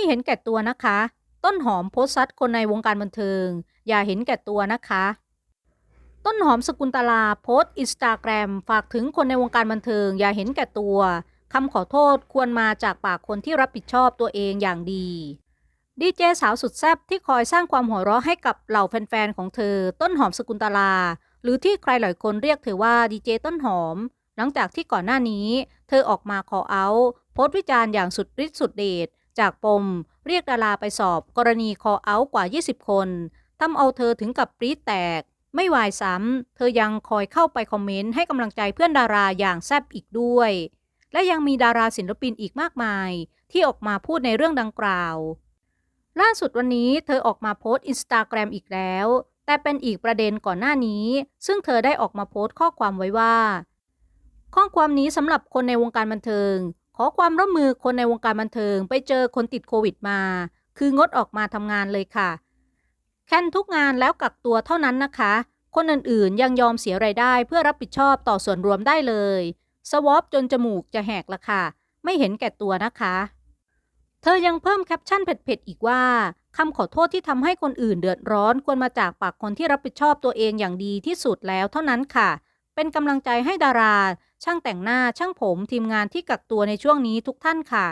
ไม่เห็นแก่ตัวนะคะ ต้นหอมโพสต์ซัดคนในวงการบันเทิง อย่าเห็นแก่ตัวนะคะ ต้นหอมสกุลตลาโพสต์อินสตาแกรมฝากถึงคนในวงการบันเทิง อย่าเห็นแก่ตัวคำขอโทษควรมาจากปากคนที่รับผิดชอบตัวเองอย่างดีดีเจสาวสุดแซ่บที่คอยสร้างความหัวเราะให้กับเหล่าแฟนๆของเธอ ต้นหอมสกุลตลา หรือที่ใครหลายคนเรียกเธอว่าดีเจต้นหอม หลังจากที่ก่อนหน้านี้ เธอออกมาขอเอาโพสต์วิจารณ์อย่างสุดฤทธิ์สุดเดช จากปม เรียกดาราไปสอบกรณีคอเอาท์กว่า 20 คนทำเอาเธอถึงกับปรี๊ดแตก ไม่วายซ้ำ เธอยังคอยเข้าไปคอมเมนต์ให้กำลังใจเพื่อนดาราอย่างแซบอีกด้วย และยังมีดาราศิลปินอีกมากมาย ที่ออกมาพูดในเรื่องดังกล่าว ล่าสุดวันนี้เธอออกมาโพสต์อินสตาแกรมอีกแล้ว แต่เป็นอีกประเด็นก่อนหน้านี้ ซึ่งเธอได้ออกมาโพสต์ข้อความไว้ว่า ข้อความนี้สำหรับคนในวงการบันเทิง อความร่วมมือคนในวงการบันเทิงไปเจอคนติดโควิดมา คืองดออกมาทำงานเลยค่ะ แค่นทุกงานแล้วกักตัวเท่านั้นนะคะ คนอื่นๆยังยอมเสียไรายได้เพื่อรับผิดชอบต่อส่วนรวมได้เลย สวอปจนจมูกจะแหกละค่ะ ไม่เห็นแก่ตัวนะคะ เธอยังเพิ่มแคปชั่นเผ็ดๆอีกว่าคำขอโทษที่ทำให้คนอื่นเดือดร้อนควรมาจากปากคนที่รับผิดชอบตัวเองอย่างดีที่สุดแล้วเท่านั้นค่ะ เป็นกำลังใจให้ดารา ช่างแต่งหน้าช่างผมทีมงานที่กักตัวในช่วงนี้ทุกท่านค่ะ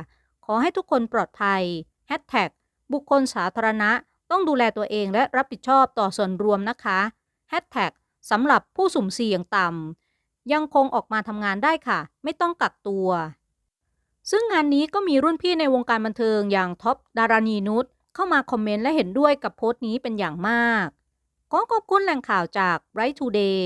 ขอให้ทุกคนปลอดภัยแฮชแท็กบุคคลสาธารณะ ต้องดูแลตัวเองและรับผิดชอบต่อส่วนรวมนะคะแฮชแท็กสำหรับผู้สุ่มเสี่ยงต่ำยังคงออกมาทำงานได้ค่ะ ไม่ต้องกักตัว ซึ่งงานนี้ก็มีรุ่นพี่ในวงการบันเทิงอย่างท็อปดารานีนุชเข้ามาคอมเมนต์และเห็นด้วยกับโพสต์นี้เป็นอย่างมากขอขอบคุณแหล่งข่าวจาก Right Today